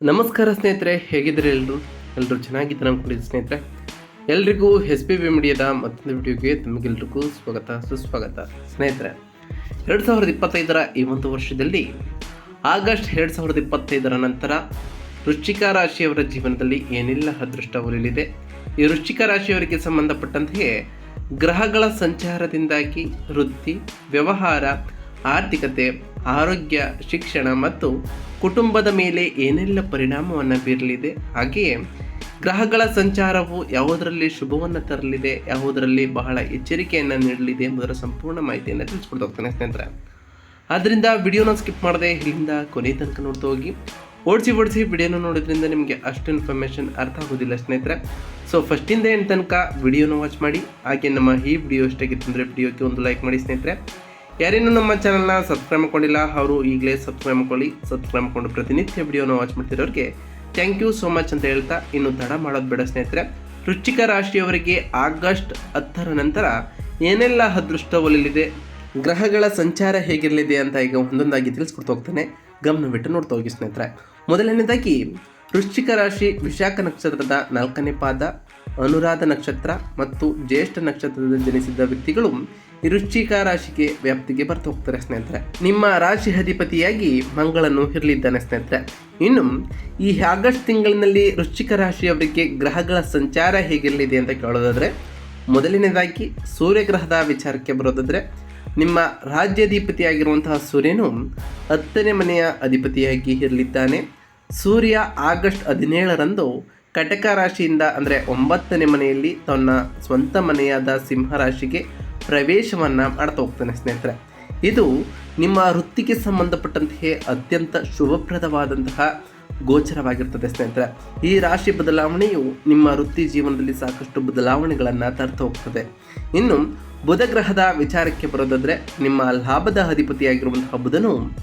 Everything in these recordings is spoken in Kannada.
ನಮಸ್ಕಾರ ಸ್ನೇಹಿತರೆ, ಹೇಗಿದ್ದೀರಿ ಎಲ್ಲರೂ ಎಲ್ಲರೂ ಚೆನ್ನಾಗಿದ್ದಾರೆ ಅಂದ್ಕೊಂಡಿದ್ದು ಸ್ನೇಹಿತರೆ. ಎಲ್ರಿಗೂ ಎಸ್ ಪಿ ಬಿ ಮೀಡಿಯಾದ ಮತ್ತೊಂದು ವಿಡಿಯೋಗೆ ತಮಗೆಲ್ರಿಗೂ ಸ್ವಾಗತ, ಸುಸ್ವಾಗತ. ಸ್ನೇಹಿತರೆ, ಎರಡು ಸಾವಿರದ ಇಪ್ಪತ್ತೈದರ ಈ ಒಂದು ವರ್ಷದಲ್ಲಿ ಆಗಸ್ಟ್ ಎರಡು ಸಾವಿರದ ಇಪ್ಪತ್ತೈದರ ನಂತರ ವೃಶ್ಚಿಕ ರಾಶಿಯವರ ಜೀವನದಲ್ಲಿ ಏನೆಲ್ಲ, ಅದೃಷ್ಟ ಉಳಿಲಿದೆ ಈ ವೃಶ್ಚಿಕ ರಾಶಿಯವರಿಗೆ ಸಂಬಂಧಪಟ್ಟಂತೆಯೇ ಗ್ರಹಗಳ ಸಂಚಾರದಿಂದಾಗಿ ವೃತ್ತಿ, ವ್ಯವಹಾರ, ಆರ್ಥಿಕತೆ ಆರೋಗ್ಯ, ಶಿಕ್ಷಣ ಮತ್ತು ಕುಟುಂಬದ ಮೇಲೆ ಏನೆಲ್ಲ ಪರಿಣಾಮವನ್ನು ಬೀರಲಿದೆ, ಹಾಗೆಯೇ ಗ್ರಹಗಳ ಸಂಚಾರವು ಯಾವುದರಲ್ಲಿ ಶುಭವನ್ನು ತರಲಿದೆ, ಯಾವುದರಲ್ಲಿ ಬಹಳ ಎಚ್ಚರಿಕೆಯನ್ನು ನೀಡಲಿದೆ ಎಂಬುದರ ಸಂಪೂರ್ಣ ಮಾಹಿತಿಯನ್ನು ತಿಳಿಸ್ಕೊಡ್ತಾ ಸ್ನೇಹಿತರೆ. ಆದ್ದರಿಂದ ವಿಡಿಯೋನ ಸ್ಕಿಪ್ ಮಾಡದೆ ಇಲ್ಲಿಂದ ಕೊನೆ ತನಕ ನೋಡ್ತಾ ಹೋಗಿ. ಓಡಿಸಿ ಓಡಿಸಿ ವಿಡಿಯೋನ ನೋಡೋದ್ರಿಂದ ನಿಮಗೆ ಅಷ್ಟು ಇನ್ಫಾರ್ಮೇಷನ್ ಅರ್ಥ ಆಗೋದಿಲ್ಲ ಸ್ನೇಹಿತರೆ. ಸೊ ಫಸ್ಟಿಂದ ಏನು ತನಕ ವಿಡಿಯೋನ ವಾಚ್ ಮಾಡಿ, ಹಾಗೆ ನಮ್ಮ ಈ ವಿಡಿಯೋ ಇಷ್ಟಾಗಿತ್ತು ಅಂದರೆ ವಿಡಿಯೋಕ್ಕೆ ಒಂದು ಲೈಕ್ ಮಾಡಿ ಸ್ನೇಹಿತರೆ. ಯಾರೇನು ನಮ್ಮ ಚಾನಲ್ನ ಸಬ್ಸ್ಕ್ರೈಬ್ ಮಾಡ್ಕೊಂಡಿಲ್ಲ, ಅವರು ಈಗಲೇ ಸಬ್ಸ್ಕ್ರೈಬ್ ಮಾಡ್ಕೊಳ್ಳಿ ಸಬ್ಸ್ಕ್ರೈಬ್ ಮಾಡ್ಕೊಂಡು ಪ್ರತಿನಿತ್ಯ ವಿಡಿಯೋನ ವಾಚ್ ಮಾಡ್ತಿರೋರಿಗೆ ಥ್ಯಾಂಕ್ ಯು ಸೋ ಮಚ್ ಅಂತ ಹೇಳ್ತಾ ಇನ್ನು ತಡ ಮಾಡೋದು ಬೇಡ ಸ್ನೇಹಿತರೆ. ರುಚಿಕ ರಾಶಿಯವರಿಗೆ ಆಗಸ್ಟ್ ಹತ್ತರ ನಂತರ ಏನೆಲ್ಲ ಅದೃಷ್ಟ ಒಲಿಲಿದೆ, ಗ್ರಹಗಳ ಸಂಚಾರ ಹೇಗಿರಲಿದೆ ಅಂತ ಈಗ ಒಂದೊಂದಾಗಿ ತಿಳಿಸ್ಕೊಡ್ತಾ ಹೋಗ್ತಾನೆ. ಗಮನವಿಟ್ಟು ನೋಡ್ತಾ ಹೋಗಿ ಸ್ನೇಹಿತರೆ. ಮೊದಲನೇದಾಗಿ ವೃಶ್ಚಿಕ ರಾಶಿ ವಿಶಾಖ ನಕ್ಷತ್ರದ ನಾಲ್ಕನೇ ಪಾದ, ಅನುರಾಧ ನಕ್ಷತ್ರ ಮತ್ತು ಜ್ಯೇಷ್ಠ ನಕ್ಷತ್ರದ ಜನಿಸಿದ ವ್ಯಕ್ತಿಗಳು ವೃಶ್ಚಿಕ ರಾಶಿಗೆ ವ್ಯಾಪ್ತಿಗೆ ಬರ್ತಾ ಹೋಗ್ತಾರೆ ಸ್ನೇಹಿತರೆ. ನಿಮ್ಮ ರಾಶಿ ಅಧಿಪತಿಯಾಗಿ ಮಂಗಳನು ಇರಲಿದ್ದಾನೆ ಸ್ನೇಹಿತರೆ. ಇನ್ನು ಈ ಆಗಸ್ಟ್ ತಿಂಗಳಿನಲ್ಲಿ ವೃಶ್ಚಿಕ ರಾಶಿಯವರಿಗೆ ಗ್ರಹಗಳ ಸಂಚಾರ ಹೇಗಿರಲಿದೆ ಅಂತ ಕೇಳೋದಾದರೆ, ಮೊದಲನೇದಾಗಿ ಸೂರ್ಯಗ್ರಹದ ವಿಚಾರಕ್ಕೆ ಬರೋದಾದರೆ, ನಿಮ್ಮ ರಾಜ್ಯಾಧಿಪತಿಯಾಗಿರುವಂತಹ ಸೂರ್ಯನು ಹತ್ತನೇ ಮನೆಯ ಅಧಿಪತಿಯಾಗಿ ಇರಲಿದ್ದಾನೆ. ಸೂರ್ಯ ಆಗಸ್ಟ್ ಹದಿನೇಳರಂದು ಕಟಕ ರಾಶಿಯಿಂದ ಅಂದರೆ ಒಂಬತ್ತನೇ ಮನೆಯಲ್ಲಿ ತನ್ನ ಸ್ವಂತ ಮನೆಯಾದ ಸಿಂಹ ರಾಶಿಗೆ ಪ್ರವೇಶವನ್ನು ಮಾಡ್ತಾ ಹೋಗ್ತಾನೆ ಸ್ನೇಹಿತರೆ. ಇದು ನಿಮ್ಮ ವೃತ್ತಿಗೆ ಸಂಬಂಧಪಟ್ಟಂತಹ ಅತ್ಯಂತ ಶುಭಪ್ರದವಾದಂತಹ ಗೋಚರವಾಗಿರ್ತದೆ ಸ್ನೇಹಿತರೆ. ಈ ರಾಶಿ ಬದಲಾವಣೆಯು ನಿಮ್ಮ ವೃತ್ತಿ ಜೀವನದಲ್ಲಿ ಸಾಕಷ್ಟು ಬದಲಾವಣೆಗಳನ್ನು ತರ್ತಾ ಹೋಗ್ತದೆ. ಇನ್ನು ಬುಧ ಗ್ರಹದ ವಿಚಾರಕ್ಕೆ ಬರೋದಾದರೆ, ನಿಮ್ಮ ಲಾಭದ ಅಧಿಪತಿಯಾಗಿರುವಂತಹ ಬುಧನು,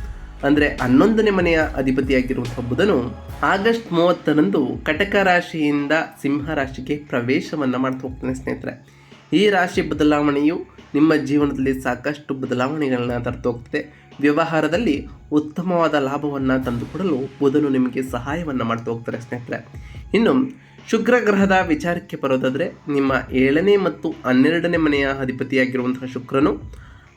ಅಂದರೆ ಹನ್ನೊಂದನೇ ಮನೆಯ ಅಧಿಪತಿಯಾಗಿರುವಂತಹ ಬುಧನು, ಆಗಸ್ಟ್ ಮೂವತ್ತರಂದು ಕಟಕ ರಾಶಿಯಿಂದ ಸಿಂಹ ರಾಶಿಗೆ ಪ್ರವೇಶವನ್ನು ಮಾಡ್ತಾ ಹೋಗ್ತಾನೆ ಸ್ನೇಹಿತರೆ. ಈ ರಾಶಿ ಬದಲಾವಣೆಯು ನಿಮ್ಮ ಜೀವನದಲ್ಲಿ ಸಾಕಷ್ಟು ಬದಲಾವಣೆಗಳನ್ನು ತರ್ತೋಗ್ತದೆ. ವ್ಯವಹಾರದಲ್ಲಿ ಉತ್ತಮವಾದ ಲಾಭವನ್ನು ತಂದುಕೊಡಲು ಬುಧನು ನಿಮಗೆ ಸಹಾಯವನ್ನು ಮಾಡ್ತಾ ಹೋಗ್ತಾರೆ ಸ್ನೇಹಿತರೆ. ಇನ್ನು ಶುಕ್ರ ಗ್ರಹದ ವಿಚಾರಕ್ಕೆ ಬರೋದಾದರೆ ನಿಮ್ಮ ಏಳನೇ ಮತ್ತು ಹನ್ನೆರಡನೇ ಮನೆಯ ಅಧಿಪತಿಯಾಗಿರುವಂತಹ ಶುಕ್ರನು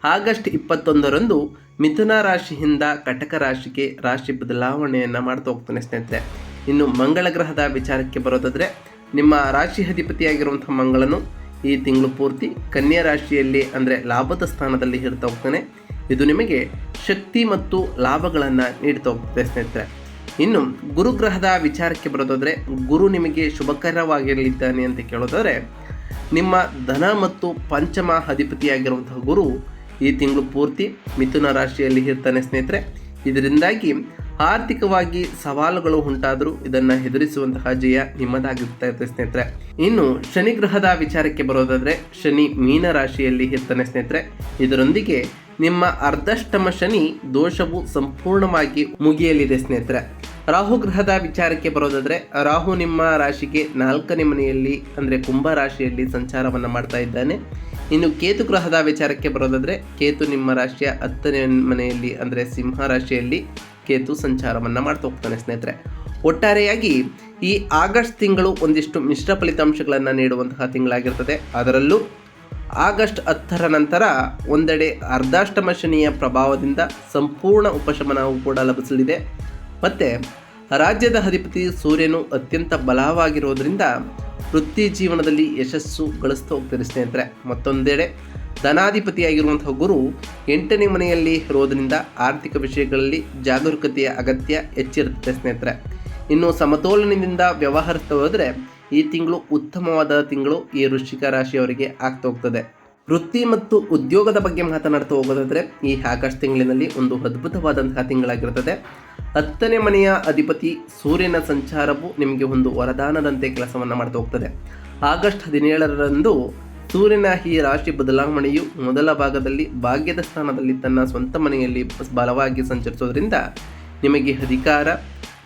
ಆಗಸ್ಟ್ ಇಪ್ಪತ್ತೊಂದರಂದು ಮಿಥುನ ರಾಶಿಯಿಂದ ಕಟಕ ರಾಶಿಗೆ ರಾಶಿ ಬದಲಾವಣೆಯನ್ನು ಮಾಡ್ತಾ ಹೋಗ್ತಾನೆ ಸ್ನೇಹಿತರೆ. ಇನ್ನು ಮಂಗಳ ಗ್ರಹದ ವಿಚಾರಕ್ಕೆ ಬರೋದಾದರೆ ನಿಮ್ಮ ರಾಶಿ ಅಧಿಪತಿಯಾಗಿರುವಂಥ ಮಂಗಳನು ಈ ತಿಂಗಳು ಪೂರ್ತಿ ಕನ್ಯಾ ರಾಶಿಯಲ್ಲಿ ಅಂದರೆ ಲಾಭದ ಸ್ಥಾನದಲ್ಲಿ ಇರ್ತಾ ಹೋಗ್ತಾನೆ. ಇದು ನಿಮಗೆ ಶಕ್ತಿ ಮತ್ತು ಲಾಭಗಳನ್ನು ನೀಡ್ತಾ ಹೋಗ್ತದೆ ಸ್ನೇಹಿತರೆ. ಇನ್ನು ಗುರುಗ್ರಹದ ವಿಚಾರಕ್ಕೆ ಬರೋದಾದರೆ ಗುರು ನಿಮಗೆ ಶುಭಕರವಾಗಿರಲಿದ್ದಾನೆ ಅಂತ ಕೇಳೋದಾದರೆ ನಿಮ್ಮ ಧನ ಮತ್ತು ಪಂಚಮ ಅಧಿಪತಿಯಾಗಿರುವಂತಹ ಗುರು ಈ ತಿಂಗಳು ಪೂರ್ತಿ ಮಿಥುನ ರಾಶಿಯಲ್ಲಿ ಇರ್ತಾನೆ ಸ್ನೇಹಿತರೆ. ಇದರಿಂದಾಗಿ ಆರ್ಥಿಕವಾಗಿ ಸವಾಲುಗಳು ಉಂಟಾದರೂ ಇದನ್ನು ಹೆದರಿಸುವಂತಹ ಜಯ ನಿಮ್ಮದಾಗಿರ್ತಾ ಇರುತ್ತೆ ಸ್ನೇಹಿತರೆ. ಇನ್ನು ಶನಿ ಗ್ರಹದ ವಿಚಾರಕ್ಕೆ ಬರೋದಾದರೆ, ಶನಿ ಮೀನ ರಾಶಿಯಲ್ಲಿ ಇರ್ತಾನೆ ಸ್ನೇಹಿತರೆ. ಇದರೊಂದಿಗೆ ನಿಮ್ಮ ಅರ್ಧಷ್ಟಮ ಶನಿ ದೋಷವು ಸಂಪೂರ್ಣವಾಗಿ ಮುಗಿಯಲಿದೆ ಸ್ನೇಹಿತರೆ. ರಾಹು ಗ್ರಹದ ವಿಚಾರಕ್ಕೆ ಬರೋದಾದರೆ, ರಾಹು ನಿಮ್ಮ ರಾಶಿಗೆ ನಾಲ್ಕನೇ ಮನೆಯಲ್ಲಿ, ಅಂದರೆ ಕುಂಭ ರಾಶಿಯಲ್ಲಿ ಸಂಚಾರವನ್ನು ಮಾಡ್ತಾ ಇದ್ದಾನೆ. ಇನ್ನು ಕೇತು ಗ್ರಹದ ವಿಚಾರಕ್ಕೆ ಬರೋದಾದರೆ, ಕೇತು ನಿಮ್ಮ ರಾಶಿಯ ಹತ್ತನೇ ಮನೆಯಲ್ಲಿ, ಅಂದರೆ ಸಿಂಹ ರಾಶಿಯಲ್ಲಿ ಕೇತು ಸಂಚಾರವನ್ನು ಮಾಡ್ತಾ ಹೋಗ್ತಾನೆ ಸ್ನೇಹಿತರೆ. ಒಟ್ಟಾರೆಯಾಗಿ ಈ ಆಗಸ್ಟ್ ತಿಂಗಳು ಒಂದಿಷ್ಟು ಮಿಶ್ರ ಫಲಿತಾಂಶಗಳನ್ನು ನೀಡುವಂತಹ ತಿಂಗಳಾಗಿರ್ತದೆ. ಅದರಲ್ಲೂ ಆಗಸ್ಟ್ ಹತ್ತರ ನಂತರ ಒಂದೆಡೆ ಅರ್ಧಾಷ್ಟಮ ಶನಿಯ ಪ್ರಭಾವದಿಂದ ಸಂಪೂರ್ಣ ಉಪಶಮನವು ಕೂಡ ಲಭಿಸಲಿದೆ. ಮತ್ತು ರಾಜ್ಯದ ಅಧಿಪತಿ ಸೂರ್ಯನು ಅತ್ಯಂತ ಬಲವಾಗಿರೋದ್ರಿಂದ ವೃತ್ತಿ ಜೀವನದಲ್ಲಿ ಯಶಸ್ಸು ಗಳಿಸ್ತಾ ಹೋಗ್ತಾರೆ ಸ್ನೇಹಿತರೆ. ಮತ್ತೊಂದೆಡೆ ಧನಾಧಿಪತಿಯಾಗಿರುವಂತಹ ಗುರು ಎಂಟನೇ ಮನೆಯಲ್ಲಿ ಇರೋದರಿಂದ ಆರ್ಥಿಕ ವಿಷಯಗಳಲ್ಲಿ ಜಾಗರೂಕತೆಯ ಅಗತ್ಯ ಹೆಚ್ಚಿರುತ್ತದೆ ಸ್ನೇಹಿತರೆ. ಇನ್ನು ಸಮತೋಲನದಿಂದ ವ್ಯವಹರಿಸ್ತಾ ಹೋದರೆ ಈ ತಿಂಗಳು ಉತ್ತಮವಾದ ತಿಂಗಳು ಈ ವೃಶ್ಚಿಕ ರಾಶಿಯವರಿಗೆ ಆಗ್ತಾ ಹೋಗ್ತದೆ. ವೃತ್ತಿ ಮತ್ತು ಉದ್ಯೋಗದ ಬಗ್ಗೆ ಮಾತನಾಡ್ತಾ ಹೋಗೋದಾದರೆ, ಈ ಆಗಸ್ಟ್ ತಿಂಗಳಿನಲ್ಲಿ ಒಂದು ಅದ್ಭುತವಾದಂತಹ ತಿಂಗಳಾಗಿರುತ್ತದೆ ಹತ್ತನೇ ಮನೆಯ ಅಧಿಪತಿ ಸೂರ್ಯನ ಸಂಚಾರವು ನಿಮಗೆ ಒಂದು ವರದಾನದಂತೆ ಕೆಲಸವನ್ನು ಮಾಡ್ತಾ ಹೋಗ್ತದೆ. ಆಗಸ್ಟ್ ಹದಿನೇಳರಂದು ಸೂರ್ಯನ ಈ ರಾಶಿ ಬದಲಾವಣೆಯು ಮೊದಲ ಭಾಗದಲ್ಲಿ ಭಾಗ್ಯದ ಸ್ಥಾನದಲ್ಲಿ ತನ್ನ ಸ್ವಂತ ಮನೆಯಲ್ಲಿ ಬಲವಾಗಿ ಸಂಚರಿಸೋದ್ರಿಂದ ನಿಮಗೆ ಅಧಿಕಾರ,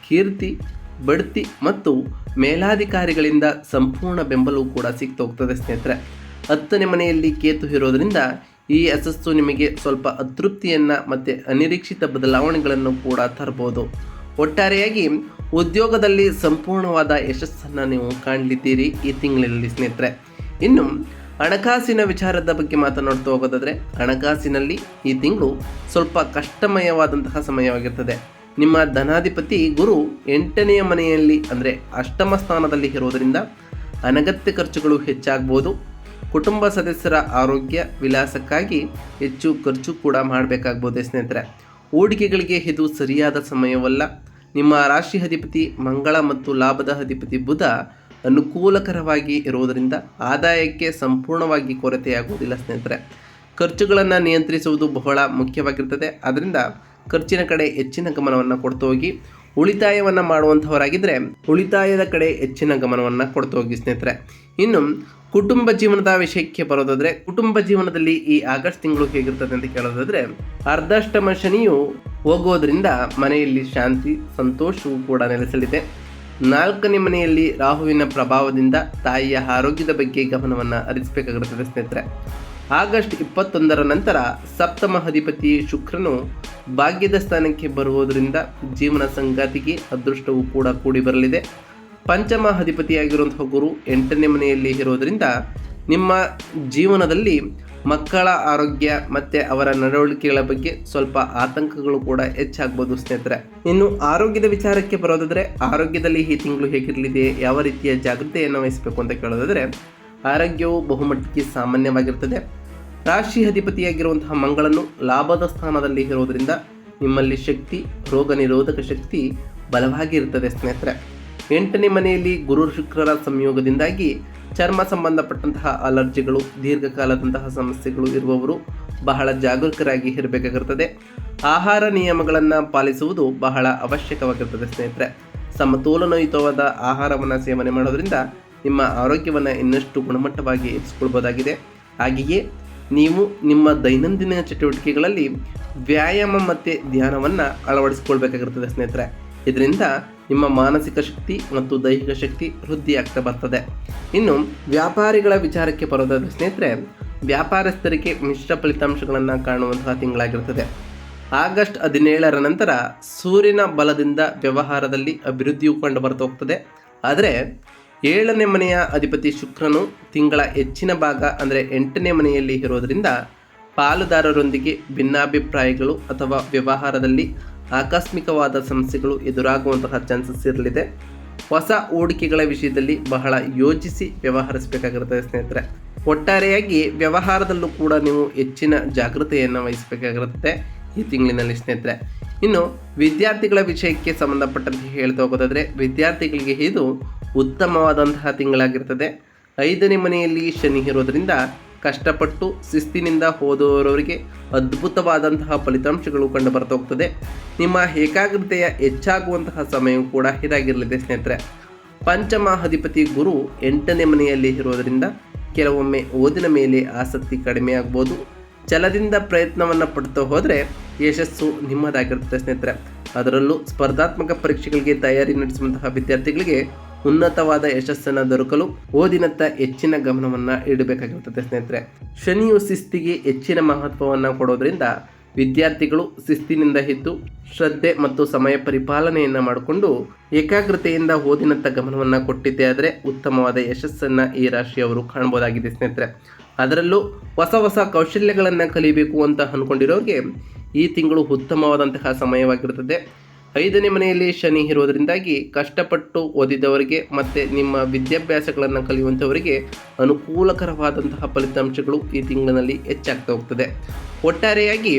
ಕೀರ್ತಿ, ಬಡ್ತಿ ಮತ್ತು ಮೇಲಾಧಿಕಾರಿಗಳಿಂದ ಸಂಪೂರ್ಣ ಬೆಂಬಲವೂ ಕೂಡ ಸಿಗ್ತಾ ಹೋಗ್ತದೆ ಸ್ನೇಹಿತರೆ. ಹತ್ತನೇ ಮನೆಯಲ್ಲಿ ಕೇತು ಇರೋದರಿಂದ ಈ ಯಶಸ್ಸು ನಿಮಗೆ ಸ್ವಲ್ಪ ಅತೃಪ್ತಿಯನ್ನು ಮತ್ತು ಅನಿರೀಕ್ಷಿತ ಬದಲಾವಣೆಗಳನ್ನು ಕೂಡ ತರಬಹುದು ಒಟ್ಟಾರೆಯಾಗಿ ಉದ್ಯೋಗದಲ್ಲಿ ಸಂಪೂರ್ಣವಾದ ಯಶಸ್ಸನ್ನು ನೀವು ಕಾಣಲಿದ್ದೀರಿ ಈ ತಿಂಗಳಲ್ಲಿ ಸ್ನೇಹಿತರೆ. ಇನ್ನು ಹಣಕಾಸಿನ ವಿಚಾರದ ಬಗ್ಗೆ ಮಾತನಾಡ್ತಾ ಹೋಗೋದಾದರೆ, ಹಣಕಾಸಿನಲ್ಲಿ ಈ ತಿಂಗಳು ಸ್ವಲ್ಪ ಕಷ್ಟಮಯವಾದಂತಹ ಸಮಯವಾಗಿರ್ತದೆ. ನಿಮ್ಮ ಧನಾಧಿಪತಿ ಗುರು ಎಂಟನೆಯ ಮನೆಯಲ್ಲಿ ಅಂದರೆ ಅಷ್ಟಮ ಸ್ಥಾನದಲ್ಲಿ ಇರೋದರಿಂದ ಅನಗತ್ಯ ಖರ್ಚುಗಳು ಹೆಚ್ಚಾಗ್ಬೋದು. ಕುಟುಂಬ ಸದಸ್ಯರ ಆರೋಗ್ಯ ವಿಲಾಸಕ್ಕಾಗಿ ಹೆಚ್ಚು ಖರ್ಚು ಕೂಡ ಮಾಡಬೇಕಾಗ್ಬೋದು ಸ್ನೇಹಿತರೆ. ಹೂಡಿಕೆಗಳಿಗೆ ಇದು ಸರಿಯಾದ ಸಮಯವಲ್ಲ. ನಿಮ್ಮ ರಾಶಿ ಅಧಿಪತಿ ಮಂಗಳ ಮತ್ತು ಲಾಭದ ಅಧಿಪತಿ ಬುಧ ಅನುಕೂಲಕರವಾಗಿ ಇರುವುದರಿಂದ ಆದಾಯಕ್ಕೆ ಸಂಪೂರ್ಣವಾಗಿ ಕೊರತೆಯಾಗುವುದಿಲ್ಲ ಸ್ನೇಹಿತರೆ. ಖರ್ಚುಗಳನ್ನು ನಿಯಂತ್ರಿಸುವುದು ಬಹಳ ಮುಖ್ಯವಾಗಿರ್ತದೆ. ಅದರಿಂದ ಖರ್ಚಿನ ಕಡೆ ಹೆಚ್ಚಿನ ಗಮನವನ್ನು ಕೊಡ್ತು ಹೋಗಿ. ಉಳಿತಾಯವನ್ನು ಮಾಡುವಂಥವರಾಗಿದ್ದರೆ ಉಳಿತಾಯದ ಕಡೆ ಹೆಚ್ಚಿನ ಗಮನವನ್ನು ಕೊಡ್ತು ಹೋಗಿ ಸ್ನೇಹಿತರೆ. ಇನ್ನು ಕುಟುಂಬ ಜೀವನದ ವಿಷಯಕ್ಕೆ ಬರೋದಾದ್ರೆ, ಕುಟುಂಬ ಜೀವನದಲ್ಲಿ ಈ ಆಗಸ್ಟ್ ತಿಂಗಳು ಹೇಗಿರ್ತದೆ ಅಂತ ಕೇಳೋದಾದ್ರೆ, ಅರ್ಧಾಷ್ಟಮ ಶನಿಯು ಹೋಗೋದ್ರಿಂದ ಮನೆಯಲ್ಲಿ ಶಾಂತಿ, ಸಂತೋಷವೂ ಕೂಡ ನೆಲೆಸಲಿದೆ. ನಾಲ್ಕನೇ ಮನೆಯಲ್ಲಿ ರಾಹುವಿನ ಪ್ರಭಾವದಿಂದ ತಾಯಿಯ ಆರೋಗ್ಯದ ಬಗ್ಗೆ ಗಮನವನ್ನು ಹರಿಸಬೇಕಾಗಿರುತ್ತದೆ ಸ್ನೇಹಿತರೆ. ಆಗಸ್ಟ್ ಇಪ್ಪತ್ತೊಂದರ ನಂತರ ಸಪ್ತಮ ಅಧಿಪತಿ ಶುಕ್ರನು ಭಾಗ್ಯದ ಸ್ಥಾನಕ್ಕೆ ಬರುವುದರಿಂದ ಜೀವನ ಸಂಗಾತಿಗೆ ಅದೃಷ್ಟವೂ ಕೂಡ ಕೂಡಿ ಬರಲಿದೆ. ಪಂಚಮ ಅಧಿಪತಿಯಾಗಿರುವಂತಹ ಗುರು ಎಂಟನೇ ಮನೆಯಲ್ಲಿ ಇರೋದರಿಂದ ನಿಮ್ಮ ಜೀವನದಲ್ಲಿ ಮಕ್ಕಳ ಆರೋಗ್ಯ ಮತ್ತು ಅವರ ನಡವಳಿಕೆಗಳ ಬಗ್ಗೆ ಸ್ವಲ್ಪ ಆತಂಕಗಳು ಕೂಡ ಹೆಚ್ಚಾಗ್ಬೋದು ಸ್ನೇಹಿತರೆ. ಇನ್ನು ಆರೋಗ್ಯದ ವಿಚಾರಕ್ಕೆ ಬರೋದಾದರೆ ಆರೋಗ್ಯದಲ್ಲಿ ಈ ತಿಂಗಳು ಹೇಗಿರಲಿದೆ, ಯಾವ ರೀತಿಯ ಜಾಗೃತೆಯನ್ನು ವಹಿಸಬೇಕು ಅಂತ ಕೇಳೋದಾದರೆ ಆರೋಗ್ಯವು ಬಹುಮಟ್ಟಿಗೆ ಸಾಮಾನ್ಯವಾಗಿರ್ತದೆ. ರಾಶಿ ಅಧಿಪತಿಯಾಗಿರುವಂತಹ ಮಂಗಳನ್ನು ಲಾಭದ ಸ್ಥಾನದಲ್ಲಿ ಇರೋದರಿಂದ ನಿಮ್ಮಲ್ಲಿ ಶಕ್ತಿ, ರೋಗ ನಿರೋಧಕ ಶಕ್ತಿ ಬಲವಾಗಿ ಇರ್ತದೆ ಸ್ನೇಹಿತರೆ. ಎಂಟನೇ ಮನೆಯಲ್ಲಿ ಗುರು ಶುಕ್ರರ ಸಂಯೋಗದಿಂದಾಗಿ ಚರ್ಮ ಸಂಬಂಧಪಟ್ಟಂತಹ ಅಲರ್ಜಿಗಳು, ದೀರ್ಘಕಾಲದಂತಹ ಸಮಸ್ಯೆಗಳು ಇರುವವರು ಬಹಳ ಜಾಗರೂಕರಾಗಿ ಇರಬೇಕಾಗಿರ್ತದೆ. ಆಹಾರ ನಿಯಮಗಳನ್ನು ಪಾಲಿಸುವುದು ಬಹಳ ಅವಶ್ಯಕವಾಗಿರ್ತದೆ ಸ್ನೇಹಿತರೆ. ಸಮತೋಲನಯುತವಾದ ಆಹಾರವನ್ನು ಸೇವನೆ ಮಾಡೋದರಿಂದ ನಿಮ್ಮ ಆರೋಗ್ಯವನ್ನು ಇನ್ನಷ್ಟು ಗುಣಮಟ್ಟವಾಗಿ ಹೆಚ್ಚಿಸ್ಕೊಳ್ಬೋದಾಗಿದೆ. ಹಾಗೆಯೇ ನೀವು ನಿಮ್ಮ ದೈನಂದಿನ ಚಟುವಟಿಕೆಗಳಲ್ಲಿ ವ್ಯಾಯಾಮ ಮತ್ತು ಧ್ಯಾನವನ್ನು ಅಳವಡಿಸಿಕೊಳ್ಬೇಕಾಗಿರ್ತದೆ ಸ್ನೇಹಿತರೆ. ಇದರಿಂದ ನಿಮ್ಮ ಮಾನಸಿಕ ಶಕ್ತಿ ಮತ್ತು ದೈಹಿಕ ಶಕ್ತಿ ವೃದ್ಧಿಯಾಗ್ತಾ ಬರ್ತದೆ. ಇನ್ನು, ವ್ಯಾಪಾರಿಗಳ ವಿಚಾರಕ್ಕೆ ಬರೋದಾದ ಸ್ನೇಹಿತರೆ, ವ್ಯಾಪಾರಸ್ಥರಿಗೆ ಮಿಶ್ರ ಫಲಿತಾಂಶಗಳನ್ನು ಕಾಣುವಂತಹ ತಿಂಗಳಾಗಿರ್ತದೆ. ಆಗಸ್ಟ್ ಹದಿನೇಳರ ನಂತರ ಸೂರ್ಯನ ಬಲದಿಂದ ವ್ಯವಹಾರದಲ್ಲಿ ಅಭಿವೃದ್ಧಿಯು ಕಂಡು ಬರ್ತಾ ಹೋಗ್ತದೆ. ಆದರೆ, ಏಳನೇ ಮನೆಯ ಅಧಿಪತಿ ಶುಕ್ರನು ತಿಂಗಳ ಹೆಚ್ಚಿನ ಭಾಗ, ಅಂದರೆ ಎಂಟನೇ ಮನೆಯಲ್ಲಿ ಇರೋದರಿಂದ ಪಾಲುದಾರರೊಂದಿಗೆ ಭಿನ್ನಾಭಿಪ್ರಾಯಗಳು ಅಥವಾ ವ್ಯವಹಾರದಲ್ಲಿ ಆಕಸ್ಮಿಕವಾದ ಸಮಸ್ಯೆಗಳು ಎದುರಾಗುವಂತಹ ಚಾನ್ಸಸ್ ಇರಲಿದೆ. ಹೊಸ ಹೂಡಿಕೆಗಳ ವಿಷಯದಲ್ಲಿ ಬಹಳ ಯೋಚಿಸಿ ವ್ಯವಹರಿಸಬೇಕಾಗಿರುತ್ತದೆ ಸ್ನೇಹಿತರೆ. ಒಟ್ಟಾರೆಯಾಗಿ ವ್ಯವಹಾರದಲ್ಲೂ ಕೂಡ ನೀವು ಹೆಚ್ಚಿನ ಜಾಗೃತೆಯನ್ನು ವಹಿಸಬೇಕಾಗಿರುತ್ತೆ ಈ ತಿಂಗಳಿನಲ್ಲಿ ಸ್ನೇಹಿತರೆ. ಇನ್ನು ವಿದ್ಯಾರ್ಥಿಗಳ ವಿಷಯಕ್ಕೆ ಸಂಬಂಧಪಟ್ಟಂತೆ ಹೇಳ್ತಾ ಹೋಗೋದಾದರೆ, ವಿದ್ಯಾರ್ಥಿಗಳಿಗೆ ಇದು ಉತ್ತಮವಾದಂತಹ ತಿಂಗಳಾಗಿರ್ತದೆ. ಐದನೇ ಮನೆಯಲ್ಲಿ ಶನಿ ಇರೋದರಿಂದ ಕಷ್ಟಪಟ್ಟು ಶಿಸ್ತಿನಿಂದ ಓದುವವರಿಗೆ ಅದ್ಭುತವಾದಂತಹ ಫಲಿತಾಂಶಗಳು ಕಂಡು ಬರ್ತಾ ಹೋಗ್ತದೆ ನಿಮ್ಮ ಏಕಾಗ್ರತೆಯ ಹೆಚ್ಚಾಗುವಂತಹ ಸಮಯವೂ ಕೂಡ ಇದಾಗಿರಲಿದೆ ಸ್ನೇಹಿತರೆ. ಪಂಚಮ ಅಧಿಪತಿ ಗುರು ಎಂಟನೇ ಮನೆಯಲ್ಲಿ ಇರೋದರಿಂದ ಕೆಲವೊಮ್ಮೆ ಓದಿನ ಮೇಲೆ ಆಸಕ್ತಿ ಕಡಿಮೆ ಆಗ್ಬೋದು. ಛಲದಿಂದ ಪ್ರಯತ್ನವನ್ನು ಪಡ್ತಾ ಹೋದರೆ ಯಶಸ್ಸು ನಿಮ್ಮದಾಗಿರುತ್ತೆ ಸ್ನೇಹಿತರೆ. ಅದರಲ್ಲೂ ಸ್ಪರ್ಧಾತ್ಮಕ ಪರೀಕ್ಷೆಗಳಿಗೆ ತಯಾರಿ ನಡೆಸುವಂತಹ ವಿದ್ಯಾರ್ಥಿಗಳಿಗೆ ಉನ್ನತವಾದ ಯಶಸ್ಸನ್ನು ದೊರಕಲು ಓದಿನತ್ತ ಹೆಚ್ಚಿನ ಗಮನವನ್ನು ಇಡಬೇಕಾಗಿರುತ್ತದೆ ಸ್ನೇಹಿತರೆ. ಶನಿಯು ಶಿಸ್ತಿಗೆ ಹೆಚ್ಚಿನ ಮಹತ್ವವನ್ನು ಕೊಡೋದ್ರಿಂದ ವಿದ್ಯಾರ್ಥಿಗಳು ಶಿಸ್ತಿನಿಂದ ಇದ್ದು ಶ್ರದ್ಧೆ ಮತ್ತು ಸಮಯ ಪರಿಪಾಲನೆಯನ್ನು ಮಾಡಿಕೊಂಡು ಏಕಾಗ್ರತೆಯಿಂದ ಓದಿನತ್ತ ಗಮನವನ್ನು ಕೊಟ್ಟಿದ್ದೇ ಆದರೆ ಉತ್ತಮವಾದ ಯಶಸ್ಸನ್ನು ಈ ರಾಶಿಯವರು ಕಾಣ್ಬೋದಾಗಿದೆ ಸ್ನೇಹಿತರೆ. ಅದರಲ್ಲೂ ಹೊಸ ಹೊಸ ಕೌಶಲ್ಯಗಳನ್ನು ಕಲಿಬೇಕು ಅಂತ ಅಂದ್ಕೊಂಡಿರೋರಿಗೆ ಈ ತಿಂಗಳು ಉತ್ತಮವಾದಂತಹ ಸಮಯವಾಗಿರುತ್ತದೆ ಐದನೇ ಮನೆಯಲ್ಲಿ ಶನಿ ಇರೋದರಿಂದಾಗಿ ಕಷ್ಟಪಟ್ಟು ಓದಿದವರಿಗೆ ಮತ್ತು ನಿಮ್ಮ ವಿದ್ಯಾಭ್ಯಾಸಗಳನ್ನು ಕಲಿಯುವಂಥವರಿಗೆ ಅನುಕೂಲಕರವಾದಂತಹ ಫಲಿತಾಂಶಗಳು ಈ ತಿಂಗಳಿನಲ್ಲಿ ಹೆಚ್ಚಾಗ್ತಾ ಹೋಗ್ತದೆ. ಒಟ್ಟಾರೆಯಾಗಿ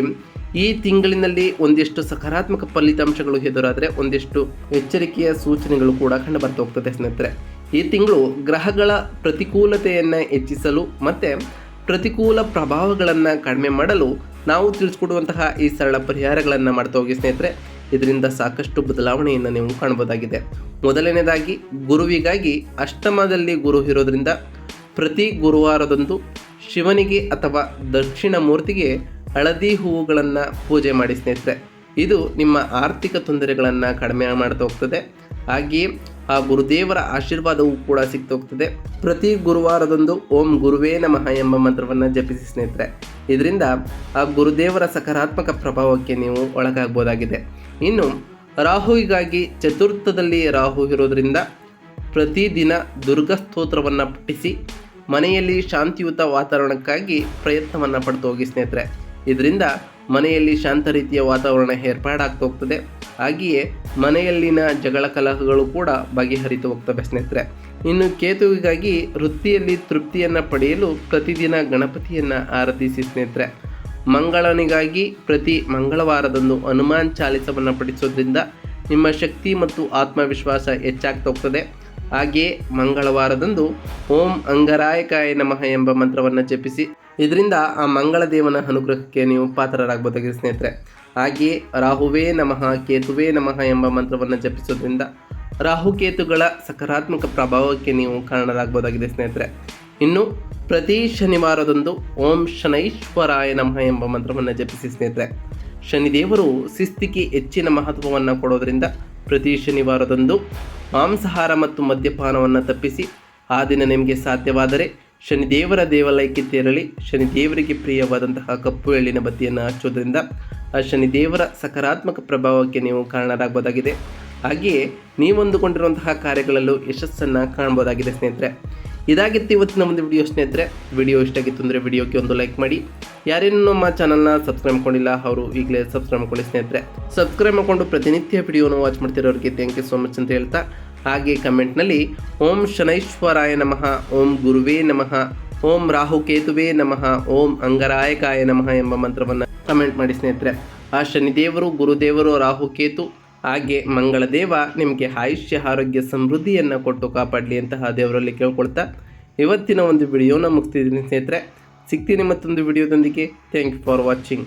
ಈ ತಿಂಗಳಿನಲ್ಲಿ ಒಂದಿಷ್ಟು ಸಕಾರಾತ್ಮಕ ಫಲಿತಾಂಶಗಳು ಎದುರಾದರೆ ಒಂದಿಷ್ಟು ಎಚ್ಚರಿಕೆಯ ಸೂಚನೆಗಳು ಕೂಡ ಕಂಡು ಬರ್ತಾ ಹೋಗ್ತದೆ ಸ್ನೇಹಿತರೆ. ಈ ತಿಂಗಳು ಗ್ರಹಗಳ ಪ್ರತಿಕೂಲತೆಯನ್ನು ಹೆಚ್ಚಿಸಲು ಮತ್ತು ಪ್ರತಿಕೂಲ ಪ್ರಭಾವಗಳನ್ನು ಕಡಿಮೆ ಮಾಡಲು ನಾವು ತಿಳಿಸ್ಕೊಡುವಂತಹ ಈ ಸರಳ ಪರಿಹಾರಗಳನ್ನು ಮಾಡ್ತಾ ಹೋಗಿ ಸ್ನೇಹಿತರೆ. ಇದರಿಂದ ಸಾಕಷ್ಟು ಬದಲಾವಣೆಯನ್ನು ನೀವು ಕಾಣಬಹುದಾಗಿದೆ. ಮೊದಲನೇದಾಗಿ, ಗುರುವಿಗಾಗಿ ಅಷ್ಟಮದಲ್ಲಿ ಗುರು ಇರೋದ್ರಿಂದ ಪ್ರತಿ ಗುರುವಾರದಂದು ಶಿವನಿಗೆ ಅಥವಾ ದಕ್ಷಿಣ ಮೂರ್ತಿಗೆ ಹಳದಿ ಹೂವುಗಳನ್ನು ಪೂಜೆ ಮಾಡಿ ಸ್ನೇಹಿತರೆ. ಇದು ನಿಮ್ಮ ಆರ್ಥಿಕ ತೊಂದರೆಗಳನ್ನು ಕಡಿಮೆ ಮಾಡ್ತಾ ಹೋಗ್ತದೆ. ಹಾಗೆಯೇ ಆ ಗುರುದೇವರ ಆಶೀರ್ವಾದವೂ ಕೂಡ ಸಿಗ್ತಾ ಹೋಗ್ತದೆ. ಪ್ರತಿ ಗುರುವಾರದಂದು ಓಂ ಗುರುವೇ ನಮಃ ಎಂಬ ಮಂತ್ರವನ್ನು ಜಪಿಸಿ ಸ್ನೇಹಿತರೆ. ಇದರಿಂದ ಆ ಗುರುದೇವರ ಸಕಾರಾತ್ಮಕ ಪ್ರಭಾವಕ್ಕೆ ನೀವು ಒಳಗಾಗ್ಬೋದಾಗಿದೆ ಇನ್ನು, ರಾಹುವಿಗಾಗಿ ಚತುರ್ಥದಲ್ಲಿ ರಾಹು ಇರೋದರಿಂದ ಪ್ರತಿದಿನ ದುರ್ಗಾ ಸ್ತೋತ್ರವನ್ನು ಪಠಿಸಿ, ಮನೆಯಲ್ಲಿ ಶಾಂತಿಯುತ ವಾತಾವರಣಕ್ಕಾಗಿ ಪ್ರಯತ್ನವನ್ನು ಪಡೆದು ಹೋಗಿ ಸ್ನೇಹಿತರೆ. ಇದರಿಂದ ಮನೆಯಲ್ಲಿ ಶಾಂತ ರೀತಿಯ ವಾತಾವರಣ ಏರ್ಪಾಡಾಗ್ತಾ ಹೋಗ್ತದೆ. ಹಾಗೆಯೇ ಮನೆಯಲ್ಲಿನ ಜಗಳ ಕಲಹಗಳು ಕೂಡ ಬಗೆಹರಿತು ಹೋಗ್ತವೆ ಸ್ನೇಹಿತರೆ. ಇನ್ನು ಕೇತುವಿಗಾಗಿ ವೃತ್ತಿಯಲ್ಲಿ ತೃಪ್ತಿಯನ್ನು ಪಡೆಯಲು ಪ್ರತಿದಿನ ಗಣಪತಿಯನ್ನು ಆರಾಧಿಸಿ ಸ್ನೇಹಿತರೆ. ಮಂಗಳನಿಗಾಗಿ ಪ್ರತಿ ಮಂಗಳವಾರದಂದು ಹನುಮಾನ್ ಚಾಲಿಸವನ್ನು ಪಡಿಸೋದ್ರಿಂದ ನಿಮ್ಮ ಶಕ್ತಿ ಮತ್ತು ಆತ್ಮವಿಶ್ವಾಸ ಹೆಚ್ಚಾಗ್ತಾ ಹೋಗ್ತದೆ. ಹಾಗೆಯೇ ಮಂಗಳವಾರದಂದು ಓಂ ಅಂಗರಾಯಕಾಯ ನಮಃ ಎಂಬ ಮಂತ್ರವನ್ನು ಜಪಿಸಿ. ಇದರಿಂದ ಆ ಮಂಗಳ ದೇವನ ಅನುಗ್ರಹಕ್ಕೆ ನೀವು ಪಾತ್ರರಾಗಬಹುದಾಗಿದೆ ಸ್ನೇಹಿತರೆ. ಹಾಗೆಯೇ ರಾಹುವೇ ನಮಃ, ಕೇತುವೇ ನಮಃ ಎಂಬ ಮಂತ್ರವನ್ನು ಜಪಿಸೋದ್ರಿಂದ ರಾಹುಕೇತುಗಳ ಸಕಾರಾತ್ಮಕ ಪ್ರಭಾವಕ್ಕೆ ನೀವು ಕಾರಣರಾಗಬಹುದಾಗಿದೆ, ಸ್ನೇಹಿತರೆ. ಇನ್ನು ಪ್ರತಿ ಶನಿವಾರದಂದು ಓಂ ಶನೈಶ್ವರಾಯ ನಮಃ ಎಂಬ ಮಂತ್ರವನ್ನು ಜಪಿಸಿ, ಸ್ನೇಹಿತರೆ. ಶನಿದೇವರು ಶಿಸ್ತಿಗೆ ಹೆಚ್ಚಿನ ಮಹತ್ವವನ್ನು ಕೊಡೋದರಿಂದ ಪ್ರತಿ ಶನಿವಾರದಂದು ಮಾಂಸಾಹಾರ ಮತ್ತು ಮದ್ಯಪಾನವನ್ನು ತಪ್ಪಿಸಿ ಆ ದಿನ ನಿಮಗೆ ಸಾಧ್ಯವಾದರೆ ಶನಿದೇವರ ದೇವಾಲಯಕ್ಕೆ ತೆರಳಿ ಶನಿದೇವರಿಗೆ ಪ್ರಿಯವಾದಂತಹ ಕಪ್ಪು ಎಳ್ಳಿನ ಬತ್ತಿಯನ್ನು ಹಚ್ಚೋದ್ರಿಂದ ಆ ಶನಿದೇವರ ಸಕಾರಾತ್ಮಕ ಪ್ರಭಾವಕ್ಕೆ ನೀವು ಕಾರಣರಾಗಬಹುದಾಗಿದೆ. ಹಾಗೆಯೇ ನೀವೊಂದುಕೊಂಡಿರುವಂತಹ ಕಾರ್ಯಗಳಲ್ಲೂ ಯಶಸ್ಸನ್ನು ಕಾಣ್ಬೋದಾಗಿದೆ ಸ್ನೇಹಿತರೆ. ಇದಾಗಿತ್ತು ಇವತ್ತಿನ ಒಂದು ವಿಡಿಯೋ ಸ್ನೇಹಿತರೆ. ವಿಡಿಯೋ ಇಷ್ಟ ಆಗಿತ್ತು ಅಂದರೆ ವಿಡಿಯೋಕ್ಕೆ ಒಂದು ಲೈಕ್ ಮಾಡಿ. ಯಾರೇನು ನಮ್ಮ ಚಾನಲ್ನ ಸಬ್ಸ್ಕ್ರೈಬ್ ಮಾಡ್ಕೊಂಡಿಲ್ಲ, ಅವರು ಈಗಲೇ ಸಬ್ಸ್ಕ್ರೈಬ್ ಮಾಡ್ಕೊಳ್ಳಿ ಸ್ನೇಹಿತರೆ. ಸಬ್ಸ್ಕ್ರೈಬ್ ಮಾಡಿಕೊಂಡು ಪ್ರತಿನಿತ್ಯ ವಿಡಿಯೋನ ವಾಚ್ ಮಾಡ್ತಿರೋರಿಗೆ ಥ್ಯಾಂಕ್ ಯು ಸೋ ಮಚ್ ಅಂತ ಹೇಳ್ತಾ, ಹಾಗೆ ಕಮೆಂಟ್ನಲ್ಲಿ ಓಂ ಶನೈಶ್ವರಾಯ ನಮಃ, ಓಂ ಗುರುವೇ ನಮಃ, ಓಂ ರಾಹು ಕೇತುವೇ ನಮಃ, ಓಂ ಅಂಗರಾಯಕಾಯ ನಮಃ ಎಂಬ ಮಂತ್ರವನ್ನು ಕಮೆಂಟ್ ಮಾಡಿ ಸ್ನೇಹಿತರೆ. ಆ ಶನಿದೇವರು ಗುರುದೇವರು ರಾಹು ಕೇತು ಹಾಗೆ ಮಂಗಳ ದೇವ ನಿಮಗೆ ಆಯುಷ್ಯ, ಆರೋಗ್ಯ, ಸಮೃದ್ಧಿಯನ್ನು ಕೊಟ್ಟು ಕಾಪಾಡಲಿ ಅಂತಹ ದೇವರಲ್ಲಿ ಕೇಳ್ಕೊಳ್ತಾ ಇವತ್ತಿನ ಒಂದು ವಿಡಿಯೋನ ಮುಗಿಸ್ತಿದ್ದೀನಿ ಸ್ನೇಹಿತರೆ. ಸಿಗ್ತೀನಿ ಮತ್ತೊಂದು ವಿಡಿಯೋದೊಂದಿಗೆ ಥ್ಯಾಂಕ್ ಯು ಫಾರ್ ವಾಚಿಂಗ್